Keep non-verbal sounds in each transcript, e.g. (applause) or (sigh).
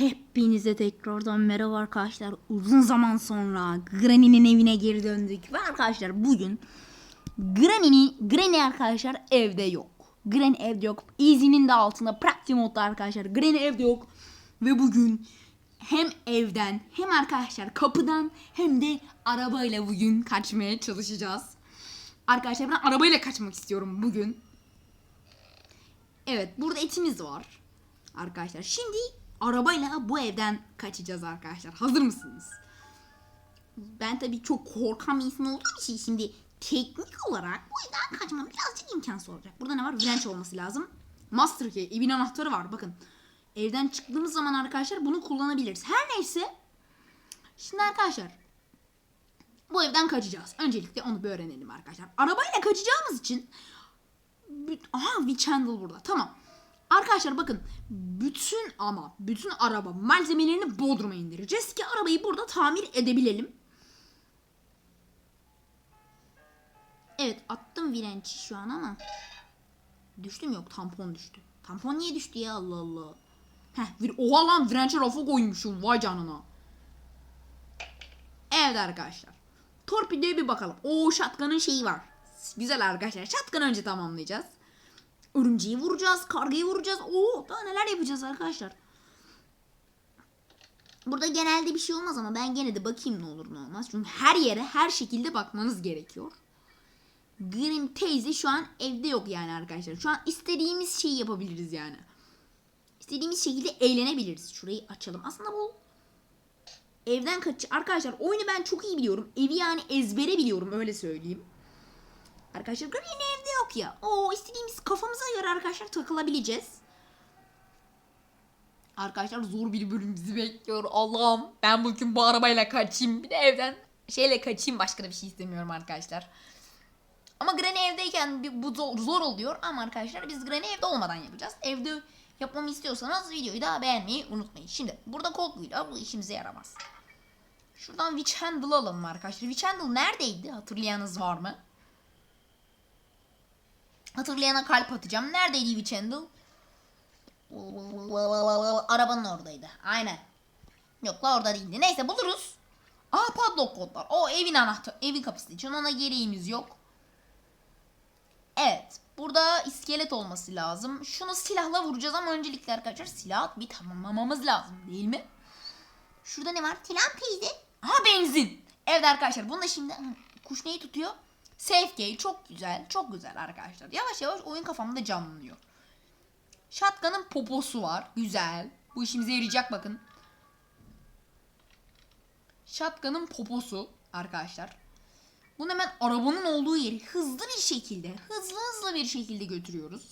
Hepinize tekrardan merhaba arkadaşlar. Uzun zaman sonra Granny'nin evine geri döndük. Ve arkadaşlar bugün Granny'nin Granny arkadaşlar evde yok. Granny evde yok. Easy'nin de altında Practice modda arkadaşlar. Granny evde yok. Ve bugün hem evden hem arkadaşlar kapıdan hem de arabayla bugün kaçmaya çalışacağız. Arkadaşlar ben arabayla kaçmak istiyorum bugün. Evet burada etimiz var. Arkadaşlar şimdi arabayla bu evden kaçacağız arkadaşlar. Hazır mısınız? Ben tabii çok korkan bir insan olduğum için şimdi teknik olarak bu evden kaçmam birazcık imkansız olacak. Burada ne var? Wrench olması lazım. Master Key, evin anahtarı var. Bakın. Evden çıktığımız zaman arkadaşlar bunu kullanabiliriz. Her neyse. Şimdi arkadaşlar bu evden kaçacağız. Öncelikle onu bir öğrenelim arkadaşlar. Arabayla kaçacağımız için Aha Witch Handle burada. Tamam. Arkadaşlar bakın bütün ama bütün araba malzemelerini Bodrum'a indireceğiz ki arabayı burada tamir edebilelim. Evet attım virençi şu an ama düştü mü yok tampon düştü. Tampon niye düştü ya Allah Allah. Heh oha lan virençe rafa koymuşum vay canına. Evet arkadaşlar. Torpidoya bir bakalım. Oo shotgun'ın şeyi var. Güzel arkadaşlar. Shotgun önce tamamlayacağız. Örümceği vuracağız. Kargayı vuracağız. Oo daha neler yapacağız arkadaşlar. Burada genelde bir şey olmaz ama ben gene de bakayım ne olur ne olmaz. Çünkü her yere her şekilde bakmanız gerekiyor. Grim teyze şu an evde yok yani arkadaşlar. Şu an istediğimiz şeyi yapabiliriz yani. İstediğimiz şekilde eğlenebiliriz. Şurayı açalım. Aslında bu evden kaç arkadaşlar oyunu ben çok iyi biliyorum. Evi yani ezbere biliyorum öyle söyleyeyim. Arkadaşlar yok ya. Oo istediğimiz kafamıza göre arkadaşlar takılabileceğiz. Arkadaşlar zor bir bölüm bizi bekliyor. Allah'ım ben bugün bu arabayla kaçayım. Bir de evden şeyle kaçayım. Başka da bir şey istemiyorum arkadaşlar. Ama Granny evdeyken bu zor, zor oluyor. Ama arkadaşlar biz Granny evde olmadan yapacağız. Evde yapmamı istiyorsanız videoyu da beğenmeyi unutmayın. Şimdi burada kodluyla bu işimize yaramaz. Şuradan Witch Handle alalım arkadaşlar. Witch Handle neredeydi? Hatırlayanınız var mı? Hatırlayana kalp atacağım. Neredeydi Handle? Arabanın oradaydı. Aynen. Yok la orada değildi. Neyse buluruz. Aa padlock kodlar. O evin anahtarı. Evin kapısı için ona gereğimiz yok. Evet. Burada iskelet olması lazım. Şunu silahla vuracağız ama öncelikle arkadaşlar silah bir tamamlamamız lazım değil mi? Şurada ne var? Tilan teyze. Aha benzin. Evet arkadaşlar bunu da şimdi kuş neyi tutuyor? Safe gate çok güzel. Çok güzel arkadaşlar. Yavaş yavaş oyun kafamda canlanıyor. Shotgun'ın poposu var. Güzel. Bu işimize yarayacak bakın. Shotgun'ın poposu arkadaşlar. Bunu hemen arabanın olduğu yeri hızlı bir şekilde, hızlı hızlı bir şekilde götürüyoruz.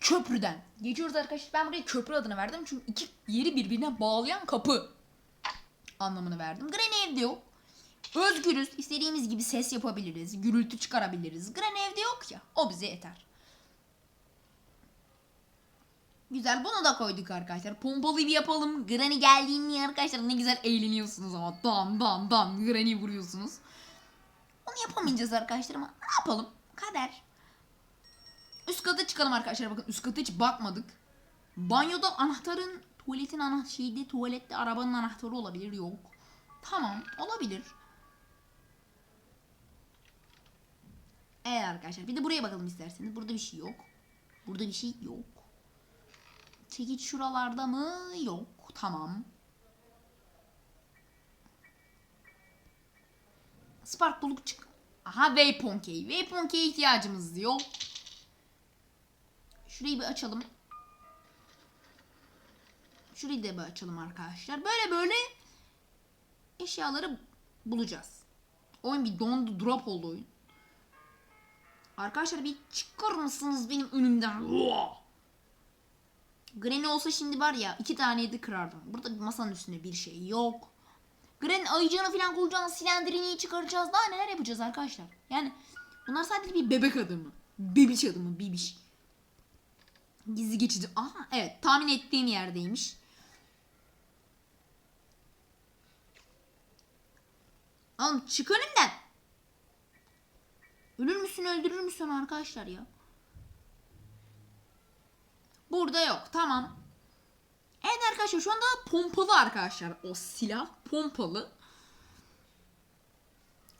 Köprüden. Geçiyoruz arkadaşlar. Ben buraya köprü adını verdim. Çünkü iki yeri birbirine bağlayan kapı anlamını verdim. Granny evde yok. Özgürüz. İstediğimiz gibi ses yapabiliriz. Gürültü çıkarabiliriz. Granny evde yok ya. O bize yeter. Güzel bunu da koyduk arkadaşlar. Pompalı bir yapalım. Granny geldiğinde arkadaşlar ne güzel eğleniyorsunuz ama. Dan dan dan Granny vuruyorsunuz. Onu yapamayacağız arkadaşlar ama ne yapalım? Kader. Üst kata çıkalım arkadaşlar. Bakın üst kata hiç bakmadık. Banyoda anahtarın tuvaletin anahtarı şeydi. Tuvalette arabanın anahtarı olabilir. Yok. Tamam olabilir. Evet arkadaşlar bir de buraya bakalım isterseniz. Burada bir şey yok. Burada bir şey yok. Çekiç şuralarda mı? Yok. Tamam. Spark bulup çık. Aha Waypoint Key. Waypoint Key'e ihtiyacımız yok. Şurayı bir açalım. Şurayı da bir açalım arkadaşlar. Böyle böyle eşyaları bulacağız. Oyun bir dondu drop oldu oyun. Arkadaşlar bir çıkar mısınız benim önümden? Granny olsa şimdi var ya iki tane de kırardım. Burada masanın üstünde bir şey yok. Granny ayıcığını falan koyacağız, silendirini çıkaracağız. Daha neler yapacağız arkadaşlar. Yani bunlar sadece bir bebek adımı. Bebiş adımı, bibiş. Gizli geçici. Aha evet tahmin ettiğim yerdeymiş. Oğlum çık önümden. Ölür müsün öldürür müsün arkadaşlar ya? Burada yok tamam. Evet arkadaşlar şu anda pompalı arkadaşlar. O silah pompalı.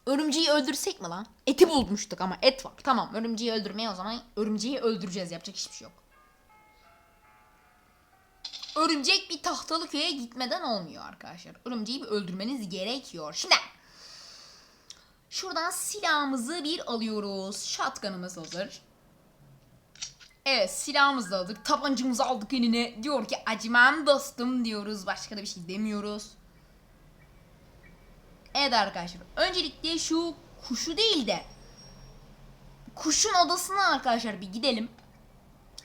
Örümceği öldürsek mi lan? Eti bulmuştuk ama et var. Tamam örümceği öldürmeye o zaman örümceği öldüreceğiz. Yapacak hiçbir şey yok. Örümcek bir tahtalı köye gitmeden olmuyor arkadaşlar. Örümceği bir öldürmeniz gerekiyor. Şimdi şuradan silahımızı bir alıyoruz. Shotgun'ımız hazır. Evet silahımızı aldık. Tabancamızı aldık eline. Diyor ki acımam dostum diyoruz. Başka da bir şey demiyoruz. Evet arkadaşlar. Öncelikle şu kuşu değil de kuşun odasına arkadaşlar bir gidelim.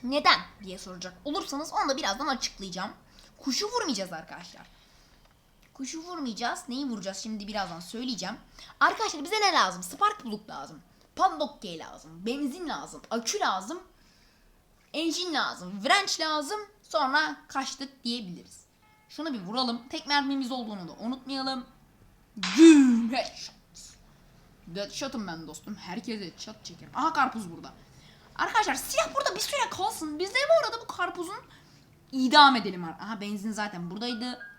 Neden diye soracak olursanız onu da birazdan açıklayacağım. Kuşu vurmayacağız arkadaşlar. Kuşu vurmayacağız. Neyi vuracağız şimdi birazdan söyleyeceğim. Arkadaşlar bize ne lazım? Spark plug lazım. Padlock key lazım. Benzin lazım. Akü lazım. Engine lazım. Wrench lazım. Sonra kaçtık diyebiliriz. Şunu bir vuralım. Tek mermimiz olduğunu da unutmayalım. Güm headshot. Ben dostum. Herkese headshot çekerim. Aha karpuz burada. Arkadaşlar silah burada bir süre kalsın. Biz de bu arada bu karpuzun idam edelim. Aha benzin zaten buradaydı.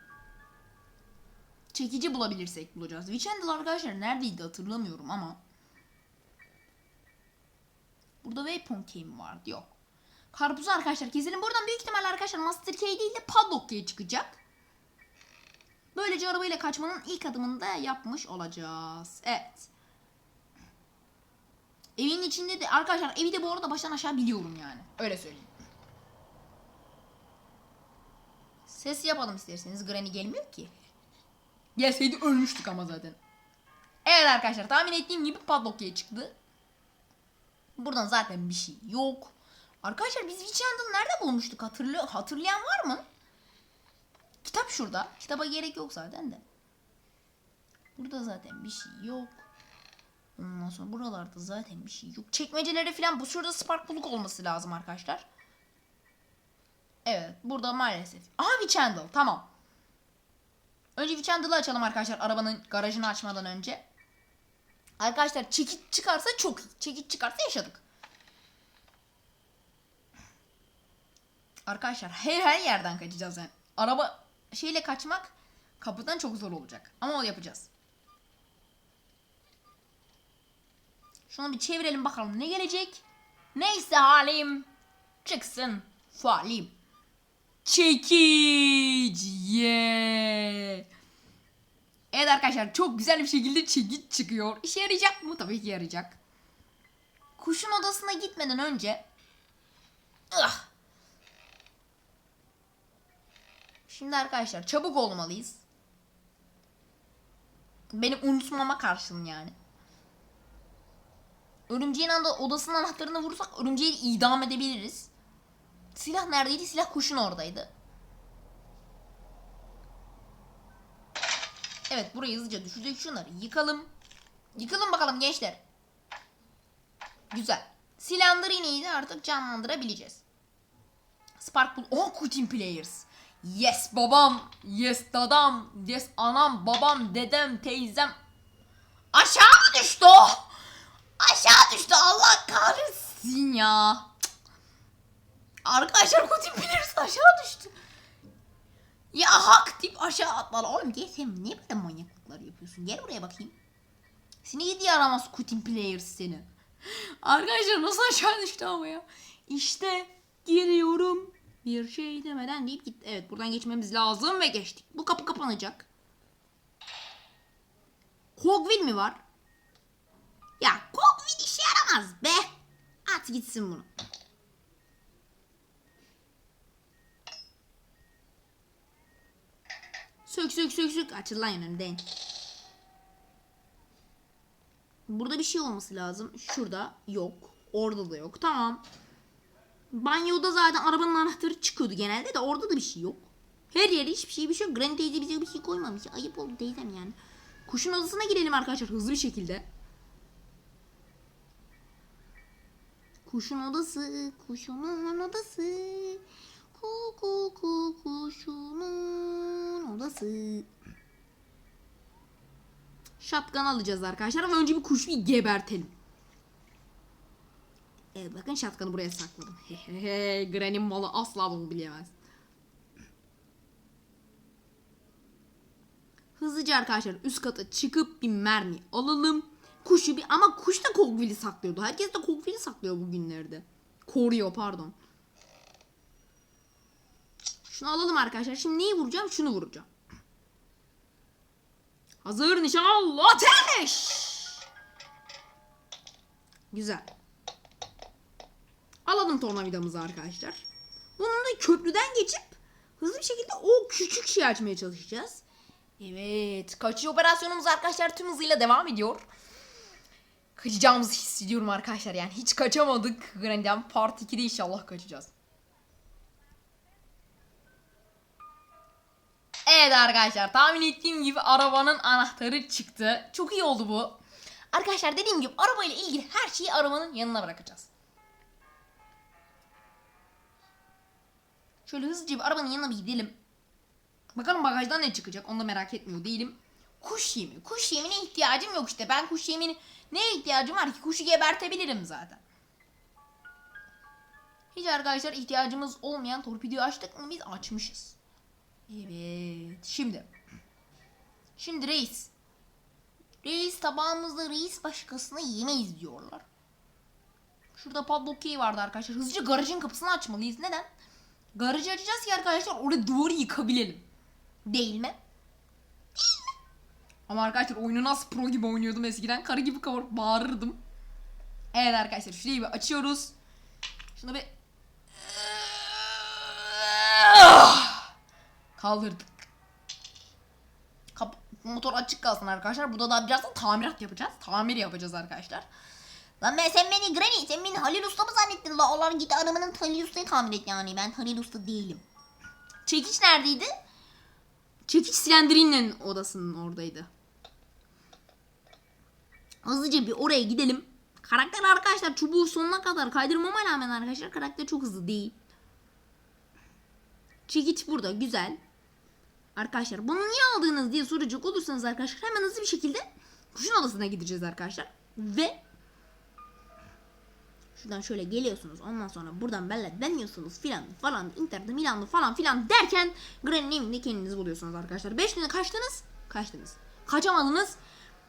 Çekici bulabilirsek bulacağız. Witchandle arkadaşlar neredeydi hatırlamıyorum ama. Burada weapon key mi vardı? Yok. Karpuzu arkadaşlar keselim. Buradan büyük ihtimalle arkadaşlar Master Key değil de Padlock Key çıkacak. Böylece arabayla kaçmanın ilk adımını da yapmış olacağız. Evet. Evin içinde de arkadaşlar evi de bu arada baştan aşağı biliyorum yani. Öyle söyleyeyim. Ses yapalım isterseniz. Granny gelmiyor ki. Gelseydi ölmüştük ama zaten. Evet arkadaşlar tahmin ettiğim gibi padlock key çıktı. Buradan zaten bir şey yok. Arkadaşlar biz Witch Handle nerede bulmuştuk? Hatırlıyor, hatırlayan var mı? Kitap şurada. Kitaba gerek yok zaten de. Burada zaten bir şey yok. Ondan sonra buralarda zaten bir şey yok. Çekmecelere falan bu şurada spark plug olması lazım arkadaşlar. Evet burada maalesef. Aha Witch Handle tamam. Önce Witch Handle'ı açalım arkadaşlar arabanın garajını açmadan önce. Arkadaşlar çekiç çıkarsa çok iyi. Çekiç çıkarsa yaşadık. Arkadaşlar her her yerden kaçacağız yani. Araba şeyle kaçmak kapıdan çok zor olacak. Ama o yapacağız. Şunu bir çevirelim bakalım ne gelecek. Neyse halim çıksın falim. Çekiç. Yeah. Evet arkadaşlar çok güzel bir şekilde çekiç çıkıyor. İşe yarayacak mı? Tabii ki yarayacak. Kuşun odasına gitmeden önce Ah! Şimdi arkadaşlar çabuk olmalıyız. Benim unutmama karşın yani. Örümceğin anda odasının anahtarını vurursak örümceği idam edebiliriz. Silah neredeydi? Silah kuşun oradaydı. Evet burayı hızlıca düşürdük. Şunları yıkalım. Yıkalım bakalım gençler. Güzel. Silandır iğneyi de artık canlandırabileceğiz. Sparkle. Oh Kutin Players. Yes babam. Yes dadam. Yes anam babam dedem teyzem. Aşağı mı düştü? Aşağı düştü Allah kahretsin ya. Arkadaşlar Kutin Players aşağı düştü. Ya hak tip aşağı atlar. Oğlum gel sen niye böyle manyaklıklar yapıyorsun? Gel buraya bakayım. Seni yedi yaramaz Kutin Players seni. Arkadaşlar nasıl aşağı düştü ama ya. İşte giriyorum. Bir şey demeden deyip gitti. Evet buradan geçmemiz lazım ve geçtik. Bu kapı kapanacak. Hogville mi var? Ya Hogville işe yaramaz be. At gitsin bunu. Sök sök sök sök. Açıl lan önümden. Burada bir şey olması lazım. Şurada yok. Orada da yok. Tamam. Banyoda zaten arabanın anahtarı çıkıyordu genelde de orada da bir şey yok. Her yere hiçbir şey bir şey yok. Granny teyze bize bir şey koymamış. Ayıp oldu teyzem yani. Kuşun odasına girelim arkadaşlar hızlı bir şekilde. Kuşun odası, kuşunun odası. Ku ku ku kuşunun odası. Şapkan alacağız arkadaşlar ama önce bir kuşu bir gebertelim. Evet bakın şapkanı buraya sakladım. Hehehe Granny malı asla bunu bilemez. Hızlıca arkadaşlar üst kata çıkıp bir mermi alalım. Kuşu bir ama kuş da kokvili saklıyordu. Herkes de kokvili saklıyor bugünlerde. Koruyor pardon. Şunu alalım arkadaşlar. Şimdi neyi vuracağım? Şunu vuracağım. Hazır nişan al ateş. Güzel. Alalım tornavidamızı arkadaşlar. Bunun da köprüden geçip hızlı bir şekilde o küçük şeyi açmaya çalışacağız. Evet. Kaçış operasyonumuz arkadaşlar tüm hızıyla devam ediyor. Kaçacağımızı hissediyorum arkadaşlar. Yani hiç kaçamadık. Granny'den Part 2'de inşallah kaçacağız. Evet arkadaşlar tahmin ettiğim gibi arabanın anahtarı çıktı. Çok iyi oldu bu. Arkadaşlar dediğim gibi arabayla ilgili her şeyi arabanın yanına bırakacağız. Şöyle hızlıca bir arabanın yanına bir gidelim. Bakalım bagajdan ne çıkacak onu da merak etmiyor değilim. Kuş yemi. Kuş yemine ihtiyacım yok işte. Ben kuş yemini neye ihtiyacım var ki? Kuşu gebertebilirim zaten. Hiç arkadaşlar ihtiyacımız olmayan torpidoyu açtık mı biz açmışız. Evet. Şimdi. Şimdi reis. Reis tabağımızda reis başkasına yemeyiz diyorlar. Şurada padlock key vardı arkadaşlar. Hızlıca garajın kapısını açmalıyız. Neden? Garajı açacağız ki arkadaşlar orada duvarı yıkabilelim. Değil mi? Ama arkadaşlar oyunu nasıl pro gibi oynuyordum eskiden. Karı gibi kavurup bağırırdım. Evet arkadaşlar şurayı bir açıyoruz. Şunu bir... Kaldırdık. Kap motor açık kalsın arkadaşlar. Burada da birazdan tamirat yapacağız. Tamir yapacağız arkadaşlar. Lan ben sen beni Granny sen beni Halil Usta mı zannettin la Allah git arabanın Halil Usta'yı tamir et yani ben Halil Usta değilim. Çekiç neredeydi? Çekiç silendirinle odasının oradaydı. Hızlıca bir oraya gidelim. Karakter arkadaşlar çubuğu sonuna kadar kaydırmama rağmen arkadaşlar karakter çok hızlı değil. Çekiç burada güzel. Arkadaşlar bunu niye aldınız diye soracak olursanız arkadaşlar hemen hızlı bir şekilde kuşun odasına gideceğiz arkadaşlar. Ve Şuradan şöyle geliyorsunuz. Ondan sonra buradan böyle deniyorsunuz filan falan. Inter'de Milan'da falan filan derken Granny'nin evinde kendinizi buluyorsunuz arkadaşlar. 5 güne kaçtınız? Kaçtınız. Kaçamadınız.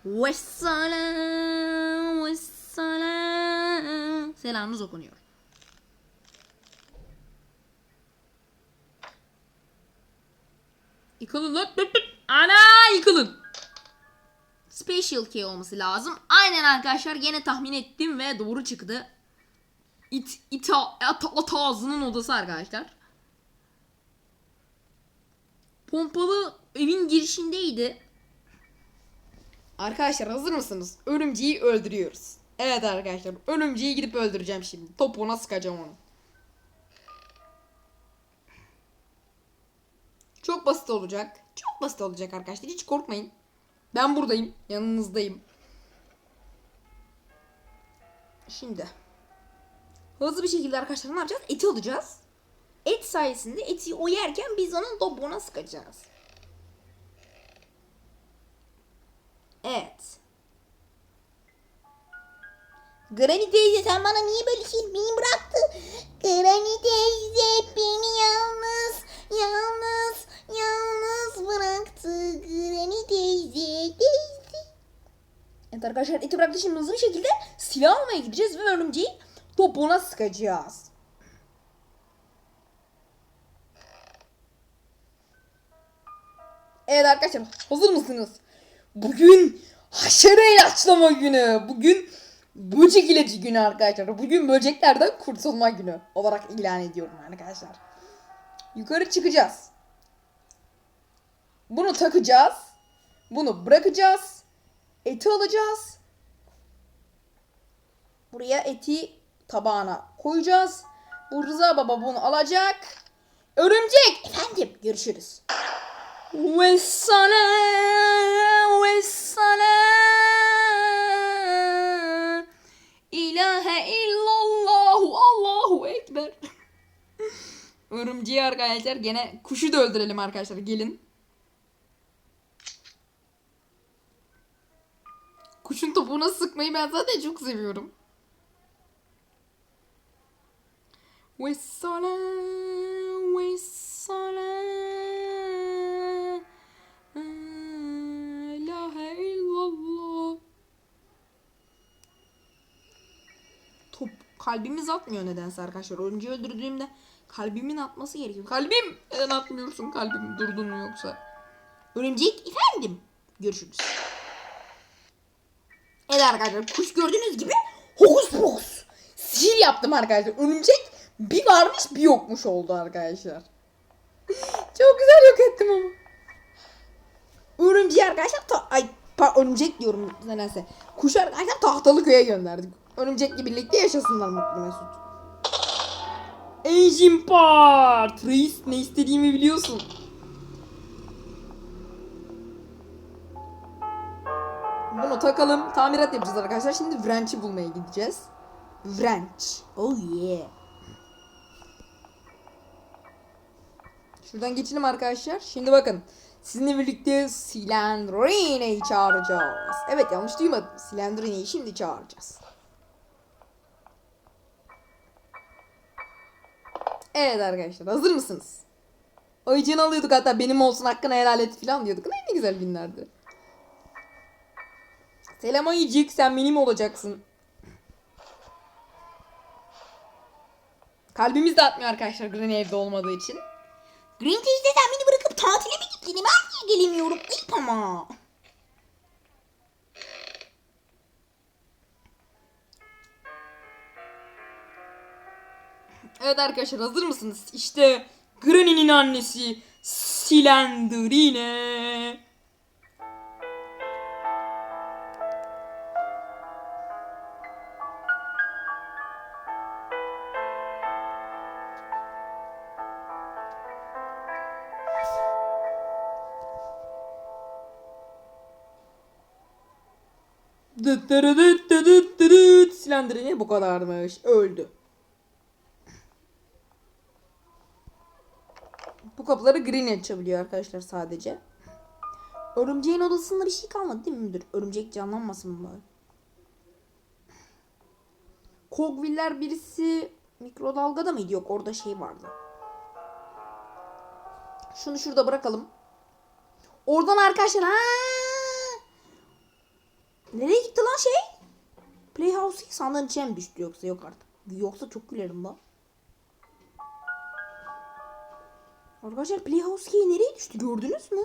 Vesselam. Vesselam. Selamınız okunuyor. Yıkılın lan. Ana yıkılın. Special key olması lazım. Aynen arkadaşlar gene tahmin ettim ve doğru çıktı. İt, ita, ata, ata ağzının odası arkadaşlar. Pompalı evin girişindeydi. Arkadaşlar hazır mısınız? Örümceği öldürüyoruz. Evet arkadaşlar örümceği gidip öldüreceğim şimdi. Topuğuna sıkacağım onu. Çok basit olacak. Çok basit olacak arkadaşlar. Hiç korkmayın. Ben buradayım. Yanınızdayım. Şimdi. Hızlı bir şekilde arkadaşlar ne yapacağız? Eti alacağız. Et sayesinde eti o yerken biz onun dobuğuna sıkacağız. Evet. Granny teyze sen bana niye böyle şey beni bıraktı? Arkadaşlar bıraktı şimdi hızlı bir şekilde silah almaya gideceğiz ve örümceği topuğuna sıkacağız. Evet arkadaşlar hazır mısınız? Bugün haşere ilaçlama günü. Bugün böcek ilacı günü arkadaşlar. Bugün böceklerden kurtulma günü olarak ilan ediyorum arkadaşlar. Yukarı çıkacağız. Bunu takacağız. Bunu bırakacağız. Eti alacağız. Buraya eti tabağına koyacağız. Bu Rıza Baba bunu alacak. Örümcek. Efendim görüşürüz. Ve sana ve sana ilahe illallahu Allahu ekber. Örümceği arkadaşlar gene kuşu da öldürelim arkadaşlar gelin. Kuşun topuğuna sıkmayı ben zaten çok seviyorum. Vessola, vessola. Top, kalbimiz atmıyor nedense arkadaşlar. Önce öldürdüğümde kalbimin atması gerekiyor. Kalbim! Neden atmıyorsun kalbim? Durdun mu yoksa? Örümcek efendim. Görüşürüz. Evet arkadaşlar kuş gördüğünüz gibi hokus pokus. Sihir yaptım arkadaşlar. Örümcek bir varmış bir yokmuş oldu arkadaşlar. Çok güzel yok ettim ama. Örümceği arkadaşlar ta- ay pa- örümcek diyorum nedense. Kuş arkadaşlar tahtalı köye gönderdik. Örümcekle birlikte yaşasınlar mutlu mesut. Engine part. Reis ne istediğimi biliyorsun. Takalım. Tamirat yapacağız arkadaşlar. Şimdi wrench'i bulmaya gideceğiz. Wrench. Oh yeah. Şuradan geçelim arkadaşlar. Şimdi bakın. Sizinle birlikte Silendrine'yi çağıracağız. Evet yanlış duymadım. Silendrine'yi şimdi çağıracağız. Evet arkadaşlar hazır mısınız? Ayıcığını alıyorduk hatta benim olsun hakkını helal et falan diyorduk. Ne, ne güzel günlerdi. Selam ayıcık sen benim olacaksın. Kalbimiz de atmıyor arkadaşlar Granny evde olmadığı için. Green teyze sen beni bırakıp tatile mi gittin? Ben niye gelemiyorum? Ayıp ama. Evet arkadaşlar hazır mısınız? İşte Granny'nin annesi Silendrine. Silendrine bu kadarmış. Öldü. Bu kapıları Green açabiliyor arkadaşlar sadece. Örümceğin odasında bir şey kalmadı değil mi müdür? Örümcek canlanmasın mı? Kogviller birisi mikrodalgada mıydı? Yok orada şey vardı. Şunu şurada bırakalım. Oradan arkadaşlar ha. Nereye gitti lan şey? Playhouse sandığın içine mi düştü yoksa yok artık. Yoksa çok gülerim lan. Arkadaşlar Playhouse Key nereye düştü gördünüz mü?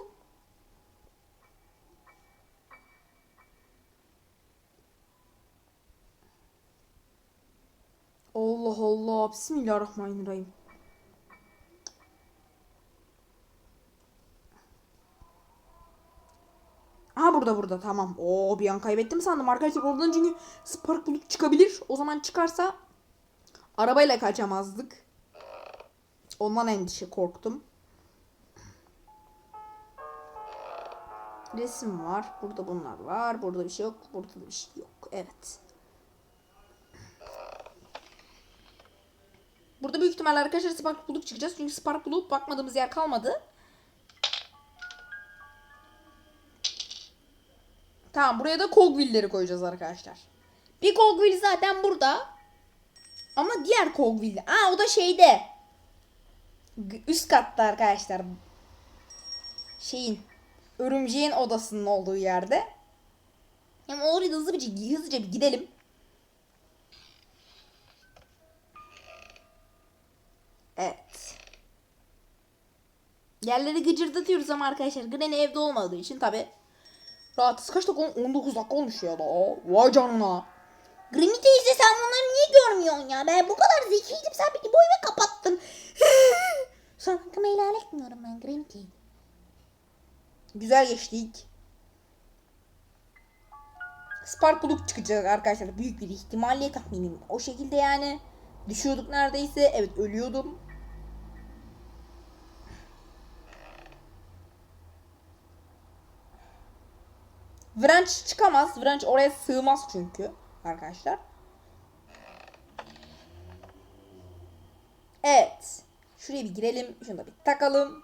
Allah Allah. Bismillahirrahmanirrahim. Aha burada burada tamam. Oo bir an kaybettim sandım arkadaşlar oradan çünkü Spark bulup çıkabilir. O zaman çıkarsa arabayla kaçamazdık. Ondan endişe korktum. Resim var. Burada bunlar var. Burada bir şey yok. Burada da bir şey yok. Evet. Burada büyük ihtimalle arkadaşlar Spark bulup çıkacağız. Çünkü Spark bulup bakmadığımız yer kalmadı. Tamam buraya da Cogwheel'leri koyacağız arkadaşlar. Bir Cogwheel zaten burada. Ama diğer Cogwheel. Aa o da şeyde. Üst katta arkadaşlar. Şeyin. Örümceğin odasının olduğu yerde. Ama oraya da hızlıca, hızlıca bir gidelim. Evet. Yerleri gıcırdatıyoruz ama arkadaşlar Granny evde olmadığı için tabi rahatız. Kaç dakika? 19 dakika olmuş ya da. Vay canına. Green teyze sen bunları niye görmüyorsun ya? Ben bu kadar zekiydim sen beni bu eve kapattın. (laughs) Sana hakkımı helal etmiyorum ben teyze. Güzel geçtik. Spark bulup çıkacak arkadaşlar. Büyük bir ihtimalle tahminim. O şekilde yani. Düşüyorduk neredeyse. Evet ölüyordum. Wrench çıkamaz. Wrench oraya sığmaz çünkü arkadaşlar. Evet. Şuraya bir girelim. Şunu da bir takalım.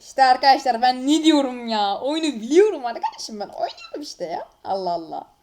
İşte arkadaşlar ben ne diyorum ya? Oyunu biliyorum arkadaşım ben. Oynuyorum işte ya. Allah Allah.